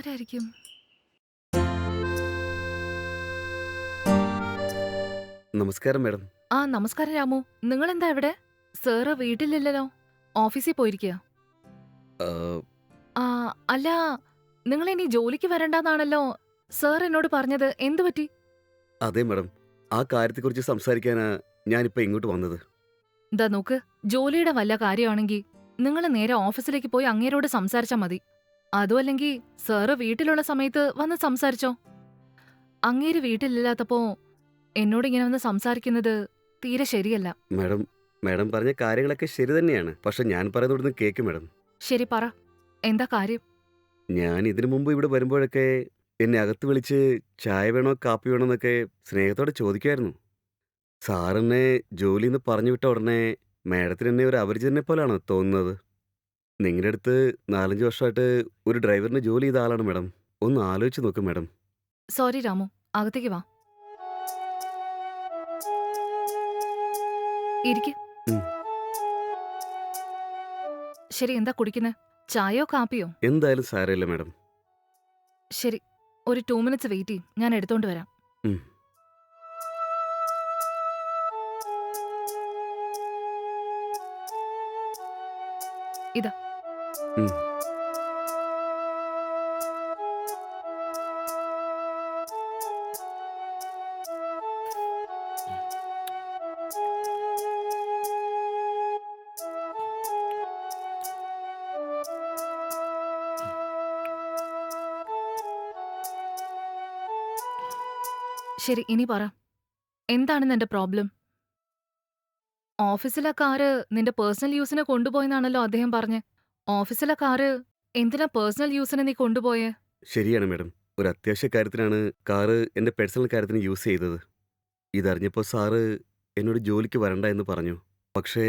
ആരായിരിക്കും? നമസ്കാരം മാഡം. ആ നമസ്കാരം രാമു. നിങ്ങൾ എന്താ ഇവിടെ? സാറ് വീട്ടിലില്ലല്ലോ. ഓഫീസിൽ പോയിരിക്കുക ആ, അല്ല നിങ്ങൾ ഇനി ജോലിക്ക് വരണ്ടെന്നാണല്ലോ സാർ എന്നോട് പറഞ്ഞത്. എന്തു പറ്റി? അതെ മാഡം. ആ കാര്യത്തെക്കുറിച്ച് സംസാരിക്കാനാ ഞാനിപ്പോ ഇങ്ങോട്ട് വന്നത്. ദാ നോക്ക് ജോലിയുടെ വല്ല കാര്യമാണെങ്കിൽ നിങ്ങൾ നേരെ ഓഫീസിലേക്ക് പോയി അങ്ങേരോട് സംസാരിച്ചാൽ മതി. അതും അല്ലെങ്കിൽ സാറ് വീട്ടിലുള്ള സമയത്ത് വന്ന് സംസാരിച്ചോ? അങ്ങേര് വീട്ടിലില്ലാത്തപ്പോ എന്നോട് ഇങ്ങനെ വന്ന് സംസാരിക്കുന്നത് തീരെ ശരിയല്ല. മാഡം മാഡം പറഞ്ഞ കാര്യങ്ങളൊക്കെ ശരി തന്നെയാണ്. പക്ഷെ ഞാൻ പറയുന്നത് കേക്ക് മാഡം. ശരി പറ. എന്താ കാര്യം? ഞാൻ ഇതിനു മുമ്പ് ഇവിടെ വരുമ്പോഴൊക്കെ എന്നെ അകത്ത് വിളിച്ച് ചായ വേണോ കാപ്പി വേണോ എന്നൊക്കെ സ്നേഹത്തോടെ ചോദിക്കുമായിരുന്നു സാറെന്നെ ജോലിന്ന് പറഞ്ഞു വിട്ട ഉടനെ മാഡത്തിന് എന്നെ ഒരു അപരിചിതനെ പോലെയാണോ തോന്നുന്നത്? നിങ്ങളുടെ അടുത്ത് നാലഞ്ച് വർഷമായിട്ട് ഒരു ഡ്രൈവറിന് ജോലി ചെയ്ത ആളാണ് മാഡം. ഒന്ന് ആലോചിച്ച് നോക്ക് മാഡം. സോറി രാമു അകത്തേക്ക് വാ. ഇരിക്ക്. ഉം. ശരി എന്താ കുടിക്കുന്നത് ചായയോ കാപ്പിയോ? എന്തായാലും സാരമില്ല മാഡം. ശരി ഒരു ടു മിനിറ്റ്സ് വെയിറ്റ് ചെയ്യും. ഞാൻ എടുത്തോണ്ട് വരാം. ഉം. ഇതാ. ശരി ഇനി പറ. എന്താണ് നിന്റെ പ്രോബ്ലം ഓഫീസിലെ കാറ് നിന്റെ പേഴ്സണൽ യൂസിന് കൊണ്ടുപോയെന്നാണല്ലോ അദ്ദേഹം പറഞ്ഞ്. ഓഫീസിലെ കാറ് എന്തിനാ പേഴ്സണൽ യൂസിന് നീ കൊണ്ടുപോയേ? ശരിയാണ് മാഡം. ഒരു അത്യാവശ്യ കാര്യത്തിനാണ് കാറ് എന്റെ പേഴ്സണൽ കാര്യത്തിന് യൂസ് ചെയ്തത്. ഇതറിഞ്ഞപ്പോൾ സാറ് എന്നോട് ജോലിക്ക് വരണ്ട എന്ന് പറഞ്ഞു. പക്ഷേ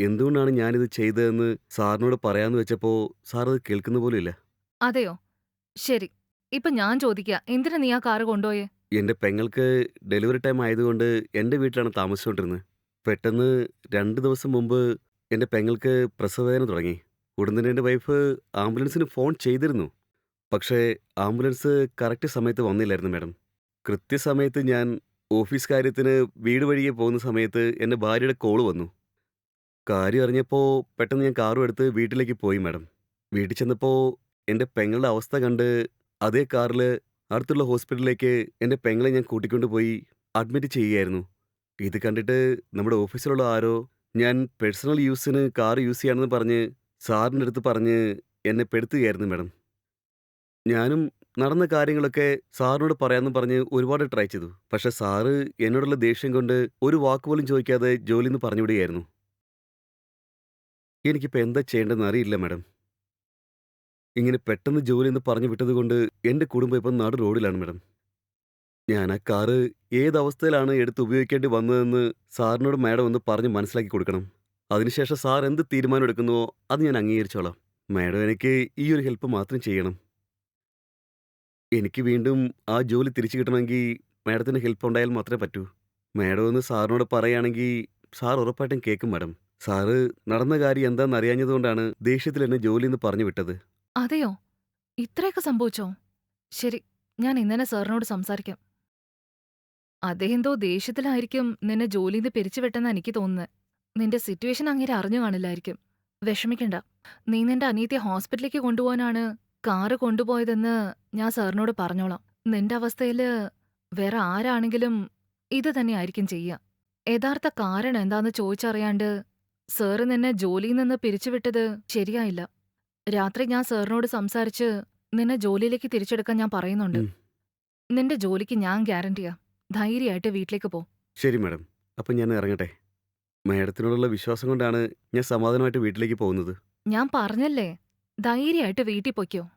എന്തുകൊണ്ടാണ് ഞാനിത് ചെയ്തതെന്ന് സാറിനോട് പറയാന്ന് വെച്ചപ്പോൾ സാർ അത് കേൾക്കുന്ന പോലും ഇല്ല അതെയോ? ശരി. ഇപ്പൊ ഞാൻ ചോദിക്കുക എന്തിനാ നീ ആ കാറ് കൊണ്ടുപോയേ? എന്റെ പെങ്ങൾക്ക് ഡെലിവറി ടൈം ആയതുകൊണ്ട് എന്റെ വീട്ടിലാണ് താമസിച്ചുകൊണ്ടിരുന്നത്. പെട്ടെന്ന് രണ്ട് ദിവസം മുമ്പ് എന്റെ പെങ്ങൾക്ക് പ്രസവവേദന തുടങ്ങി. ഉടൻ തന്നെ എന്റെ വൈഫ് ആംബുലൻസിന് ഫോൺ ചെയ്തിരുന്നു. പക്ഷേ ആംബുലൻസ് കറക്റ്റ് സമയത്ത് വന്നില്ലായിരുന്നു മാഡം. കൃത്യസമയത്ത് ഞാൻ ഓഫീസ് കാര്യത്തിന് വീട് വഴിയെ പോകുന്ന സമയത്ത് എന്റെ ഭാര്യയുടെ കോൾ വന്നു. കാര്യം അറിഞ്ഞപ്പോൾ പെട്ടെന്ന് ഞാൻ കാറും എടുത്ത് വീട്ടിലേക്ക് പോയി മാഡം. വീട്ടിൽ ചെന്നപ്പോൾ എന്റെ പെങ്ങളുടെ അവസ്ഥ കണ്ട് അതേ കാറിൽ അടുത്തുള്ള ഹോസ്പിറ്റലിലേക്ക് എന്റെ പെങ്ങളെ ഞാൻ കൂട്ടിക്കൊണ്ടുപോയി അഡ്മിറ്റ് ചെയ്യുകയായിരുന്നു. ഇത് കണ്ടിട്ട് നമ്മുടെ ഓഫീസിലുള്ള ആരോ ഞാൻ പേഴ്സണൽ യൂസിന് കാർ യൂസ് ചെയ്യാണെന്ന് പറഞ്ഞ് സാറിന്റെ അടുത്ത് പറഞ്ഞ് എന്നെ പെടുത്തുകയായിരുന്നു മാഡം. ഞാനും നടന്ന കാര്യങ്ങളൊക്കെ സാറിനോട് പറയാമെന്ന് പറഞ്ഞ് ഒരുപാട് ട്രൈ ചെയ്തു. പക്ഷെ സാറ് എന്നോടുള്ള ദേഷ്യം കൊണ്ട് ഒരു വാക്ക് പോലും ചോദിക്കാതെ ജോലിന്ന് പറഞ്ഞു വിടുകയായിരുന്നു എനിക്കിപ്പോൾ എന്താ ചെയ്യേണ്ടതെന്ന് അറിയില്ല മാഡം. ഇങ്ങനെ പെട്ടെന്ന് ജോലി എന്ന് പറഞ്ഞു വിട്ടതുകൊണ്ട് എന്റെ കുടുംബം ഇപ്പം നാട് റോഡിലാണ് മാഡം. ഞാൻ ആ കാറ് ഏത് അവസ്ഥയിലാണ് എടുത്ത് ഉപയോഗിക്കേണ്ടി വന്നതെന്ന് സാറിനോട് മാഡം ഒന്ന് പറഞ്ഞ് മനസ്സിലാക്കി കൊടുക്കണം. അതിനുശേഷം സാർ എന്ത് തീരുമാനം എടുക്കുന്നുവോ അത് ഞാൻ അംഗീകരിച്ചോളാം. മാഡം എനിക്ക് ഈ ഒരു ഹെൽപ്പ് മാത്രം ചെയ്യണം. എനിക്ക് വീണ്ടും ആ ജോലി തിരിച്ചു കിട്ടണമെങ്കിൽ മാഡത്തിന് ഹെൽപ്പ് ഉണ്ടായാൽ മാത്രമേ പറ്റൂ. മാഡം ഒന്ന് സാറിനോട് പറയുകയാണെങ്കിൽ സാർ ഉറപ്പായിട്ടും കേൾക്കും മാഡം. സാറ് നടന്ന കാര്യം എന്താണെന്ന് അറിയാഞ്ഞതുകൊണ്ടാണ് ദേഷ്യത്തിൽ എന്നെ ജോലി എന്ന് പറഞ്ഞു വിട്ടത്. അതെയോ? ഇത്രയൊക്കെ സംഭവിച്ചോ? ശരി ഞാൻ ഇന്നലെ സാറിനോട് സംസാരിക്കാം. അദ്ദേഹം എന്തോ ദേഷ്യത്തിലായിരിക്കും നിന്നെ ജോലിന്ന് പിരിച്ചുവിട്ടെന്നാണ് എനിക്ക് തോന്നുന്നത്. നിന്റെ സിറ്റുവേഷൻ അങ്ങനെ അറിഞ്ഞു കാണില്ലായിരിക്കും. വിഷമിക്കണ്ട. നീ നിന്റെ അനിയത്തിയെ ഹോസ്പിറ്റലിലേക്ക് കൊണ്ടുപോകാനാണ് കാറ് കൊണ്ടുപോയതെന്ന് ഞാൻ സാറിനോട് പറഞ്ഞോളാം. നിന്റെ അവസ്ഥയിൽ വേറെ ആരാണെങ്കിലും ഇത് തന്നെയായിരിക്കും ചെയ്യുക യഥാർത്ഥ കാരണം എന്താണെന്ന് ചോദിച്ചറിയാണ്ട് സാറ് നിന്നെ ജോലിയിൽ നിന്ന് പിരിച്ചുവിട്ടത് ശരിയായില്ല. രാത്രി ഞാൻ സാറിനോട് സംസാരിച്ച് നിന്നെ ജോലിയിലേക്ക് തിരിച്ചെടുക്കാൻ ഞാൻ പറയുന്നുണ്ട്. നിന്റെ ജോലിക്ക് ഞാൻ ഗ്യാരണ്ടിയാ ധൈര്യമായിട്ട് വീട്ടിലേക്ക് പോ. ശരി മാഡം അപ്പം ഞാൻ ഇറങ്ങട്ടെ. മാഡത്തിനോടുള്ള വിശ്വാസം കൊണ്ടാണ് ഞാൻ സമാധാനമായിട്ട് വീട്ടിലേക്ക് പോകുന്നത്. ഞാൻ പറഞ്ഞല്ലേ ധൈര്യമായിട്ട് വീട്ടിൽ പൊയ്ക്കോ.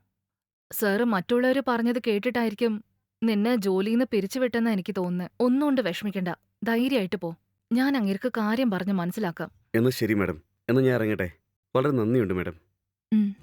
സാറ് മറ്റുള്ളവർ പറഞ്ഞത് കേട്ടിട്ടായിരിക്കും നിന്നെ ജോലിന്ന് പിരിച്ചുവിട്ടെന്ന് എനിക്ക് തോന്നുന്നത് ഒന്നും കൊണ്ട് വിഷമിക്കണ്ട ധൈര്യമായിട്ട് പോ. ഞാൻ അങ്ങേർക്ക് കാര്യം പറഞ്ഞ് മനസ്സിലാക്കാം. എന്നാൽ ശരി മാഡം. എന്നാൽ ഞാൻ ഇറങ്ങട്ടെ. വളരെ നന്ദിയുണ്ട് മാഡം. ഉം.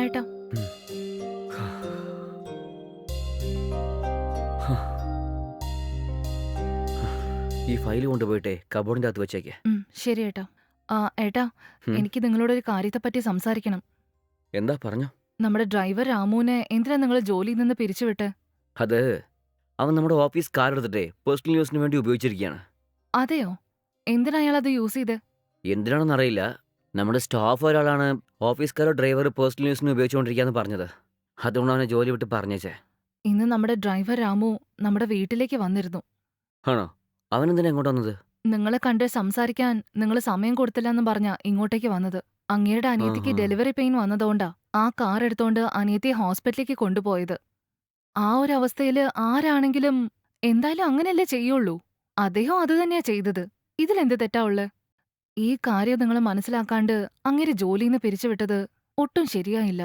ഏട്ടാ ഈ ഫയൽ കൊണ്ടുപോയിട്ടെ കബോർഡിന്റെ അകത്ത് വെച്ചേക്ക് ശരി ഏട്ടാ. ആ ഏട്ടാ ഉം. എനിക്ക് കാര്യത്തെ പറ്റി സംസാരിക്കണം. എന്താ പറഞ്ഞോ? നമ്മുടെ ഡ്രൈവർ രാമുവിനെ എന്തിനാ നിങ്ങൾ ജോലിയിൽ നിന്ന് പിരിച്ചുവിട്ട്? അത് അവൻ നമ്മുടെ ഓഫീസ് കാർ എടുത്തിട്ടേ പേഴ്സണൽ യൂസിന് വേണ്ടി ഉപയോഗിച്ചിരിക്കുകയാണ്. അതെയോ? എന്തിനാ അയാൾ അത് യൂസ് ചെയ്ത്? എന്തിനാണെന്ന് അറിയില്ല നമ്മുടെ സ്റ്റാഫ് ഒരാളാണ് ഓഫീസ് കാരോ ഡ്രൈവർ പേഴ്സണൽ യൂസിന് ഉപയോഗിച്ചുകൊണ്ടിരിക്കുകയെന്ന് പറഞ്ഞത്. അതുകൊണ്ട് അവനെ ജോലി വിട്ട് പറഞ്ഞേച്ചേ. ഇന്ന് നമ്മുടെ ഡ്രൈവർ രാമു നമ്മുടെ വീട്ടിലേക്ക് വന്നിരുന്നു. ആണോ? അവനെന്തിനാ എങ്ങോട്ട് വന്നത്? നിങ്ങളെ കണ്ട് സംസാരിക്കാൻ നിങ്ങൾ സമയം കൊടുത്തില്ല എന്ന് പറഞ്ഞ ഇങ്ങോട്ടേക്ക് വന്നത്. അങ്ങയുടെ അനിയത്തിക്ക് ആഹാ. ഡെലിവറി പെയിൻ വന്നതുകൊണ്ടാ ആ കാർ എടുത്തോണ്ട് അനിയത്തിയെ ഹോസ്പിറ്റലിലേക്ക് കൊണ്ടുപോയത്. ആ ഒരു അവസ്ഥയിൽ ആരാണെങ്കിലും എന്തായാലും അങ്ങനെയല്ലേ ചെയ്യുള്ളൂ. അദ്ദേഹം അത് തന്നെയാ ചെയ്തത്. ഇതിലെന്ത് തെറ്റാ ഉള്ളെ? ഈ കാര്യം നിങ്ങൾ മനസ്സിലാക്കാണ്ട് അങ്ങേര് ജോലിന്ന് പിരിച്ചുവിട്ടത് ഒട്ടും ശരിയായില്ല.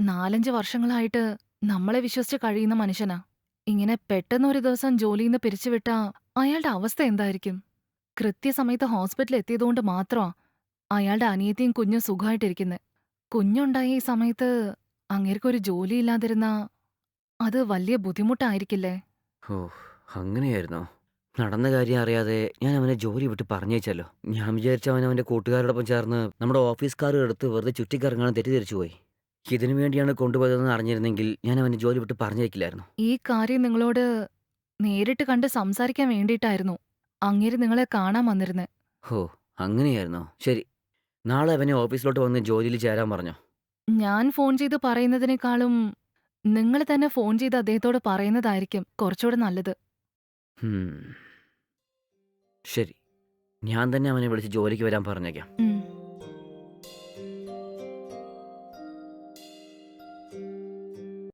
നാലഞ്ച് വർഷങ്ങളായിട്ട് നമ്മളെ വിശ്വസിച്ച് കഴിയുന്ന മനുഷ്യനാ. ഇങ്ങനെ പെട്ടെന്ന് ഒരു ദിവസം ജോലിന്ന് പിരിച്ചുവിട്ടാ അയാളുടെ അവസ്ഥ എന്തായിരിക്കും? കൃത്യസമയത്ത് ഹോസ്പിറ്റലിൽ എത്തിയതുകൊണ്ട് മാത്രമാ അയാളുടെ അനിയത്തിയും കുഞ്ഞും സുഖമായിട്ടിരിക്കുന്നെ കുഞ്ഞുണ്ടായ ഈ സമയത്ത് അങ്ങേർക്കൊരു ജോലിയില്ലാതിരുന്ന അത് വലിയ ബുദ്ധിമുട്ടായിരിക്കില്ലേ? ഓ അങ്ങനെയായിരുന്നോ? നടന്ന കാര്യം അറിയാതെ ഞാൻ അവനെ ജോലി വിട്ട് പറഞ്ഞേച്ചല്ലോ ഞാൻ വിചാരിച്ച അവൻ അവന്റെ കൂട്ടുകാരോടൊപ്പം ചേർന്ന് നമ്മുടെ ഓഫീസ് കാർ എടുത്ത് വെറുതെ ചുറ്റിക്കറങ്ങാൻ തെറ്റിദ്ധരിച്ചു പോയി. ഇതിനു വേണ്ടിയാണ് കൊണ്ടുപോയതെന്ന് അറിഞ്ഞിരുന്നെങ്കിൽ ഞാൻ അവനെ ജോലി വിട്ട് പറഞ്ഞേക്കില്ലായിരുന്നു ഈ കാര്യം നിങ്ങളോട് നേരിട്ട് കണ്ട് സംസാരിക്കാൻ വേണ്ടിയിട്ടായിരുന്നു. അങ്ങേര് നിങ്ങളെ കാണാൻ വന്നിരുന്നെ. ഹോ അങ്ങനെയായിരുന്നോ? ശരി. നാളെ അവനെ ഓഫീസിലോട്ട് വന്ന് ജോലിയിൽ ചേരാൻ പറഞ്ഞോ? ഞാൻ ഫോൺ ചെയ്ത് പറയുന്നതിനേക്കാളും നിങ്ങൾ തന്നെ ഫോൺ ചെയ്ത് അദ്ദേഹത്തോട് പറയുന്നതായിരിക്കും കുറച്ചുകൂടെ നല്ലത്. ശരി. ഞാൻ തന്നെ അവനെ വിളിച്ച് ജോലിക്ക് വരാൻ പറഞ്ഞേക്കാം.